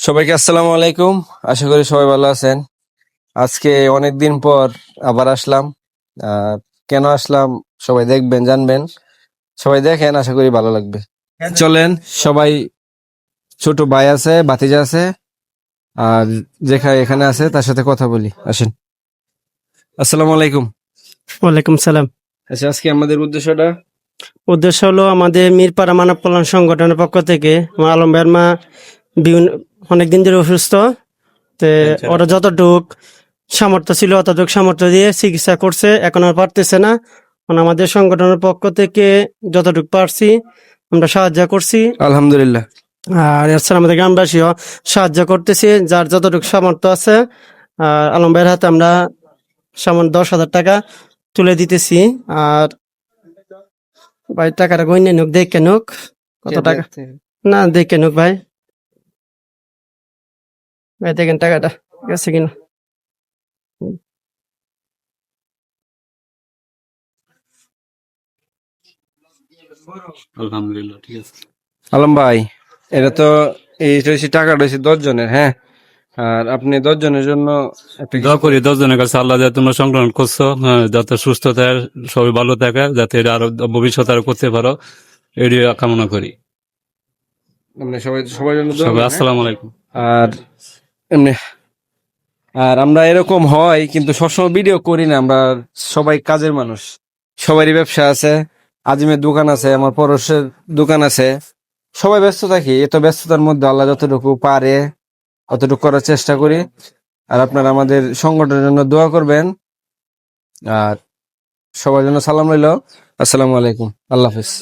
সবাইকে আসসালামু আলাইকুম। আশা করি সবাই ভালো আছেন। আজকে অনেক দিন পর আবার আসলাম। কেন আসলাম সবাই দেখবেন জানবেন। সবাই দেখেন আশা করি ভালো লাগবে। চলেন সবাই ছোট ভাই আছে ভাতিজা আছে আর যেখানে এখানে আছে তার সাথে কথা বলি। আসেন। আসসালামু আলাইকুম। ওয়ালাইকুম সালাম। আচ্ছা আজকে আমাদের উদ্দেশ্যটা? উদ্দেশ্য হলো আমাদের মিরপাড়া মানব কল্যাণ সংগঠনের পক্ষ থেকে আলম ভাইয়ের মা বিভিন্ন অনেকদিন ধরে অসুস্থ তে ওরা যতটুক সামর্থ্য ছিল অতটুক সামর্থ্য দিয়ে চিকিৎসা করছে এখন আর পারতেছে না। আমাদের সংগঠনের পক্ষ থেকে যতটুক পারছি আমরা সাহায্য করছি। আলহামদুলিল্লাহ। আর এছাড়া আমাদের গ্রামবাসীও সাহায্য করতেছি যার যতটুকু সামর্থ্য আছে। আর আলম ভাইয়ের হাতে আমরা সামান্য দশ হাজার টাকা তুলে দিতেছি। আর ভাই টাকাটা গইনে নুক দেখে নুক। কত টাকা? না দেখে নুক ভাই ভাই। দেখেন টাকাটা গেছে কিনা আলহামদুলিল্লাহ ঠিক আছে আলম ভাই এটা তো এই হচ্ছে টাকাটা হচ্ছে দশ জনের হ্যাঁ? আর আপনি দশ জনের জন্য একটা দোয়া করি দশ জনের কাছে আল্লাহ যাতে তোমরা সংগ্রহণ করছ হ্যাঁ, যাতে সুস্থ থাকে সবাই ভালো থাকে যাতে এটা আরও ভবিষ্যতে আরও করতে পারো এটি কামনা করি। সবাই জন্য সবাই করবেন, হ্যাঁ? আসসালামু আলাইকুম। আর এমনি। আর আমরা এরকম হয়, কিন্তু সবসময় ভিডিও করি না, আমরা সবাই কাজের মানুষ। সবারই ব্যবসা আছে, আজিমের দোকান আছে, আমার পরশের দোকান আছে। সবাই ব্যস্ত থাকি, এত ব্যস্ততার মধ্যে আল্লাহ যতটুকু পারে, অতটুকু করার চেষ্টা করি। আর আপনারা আমাদের সংগঠনের জন্য দোয়া করবেন। আর সবার জন্য সালাম রইল। আসসালামু আলাইকুম। আল্লাহ হাফিজ।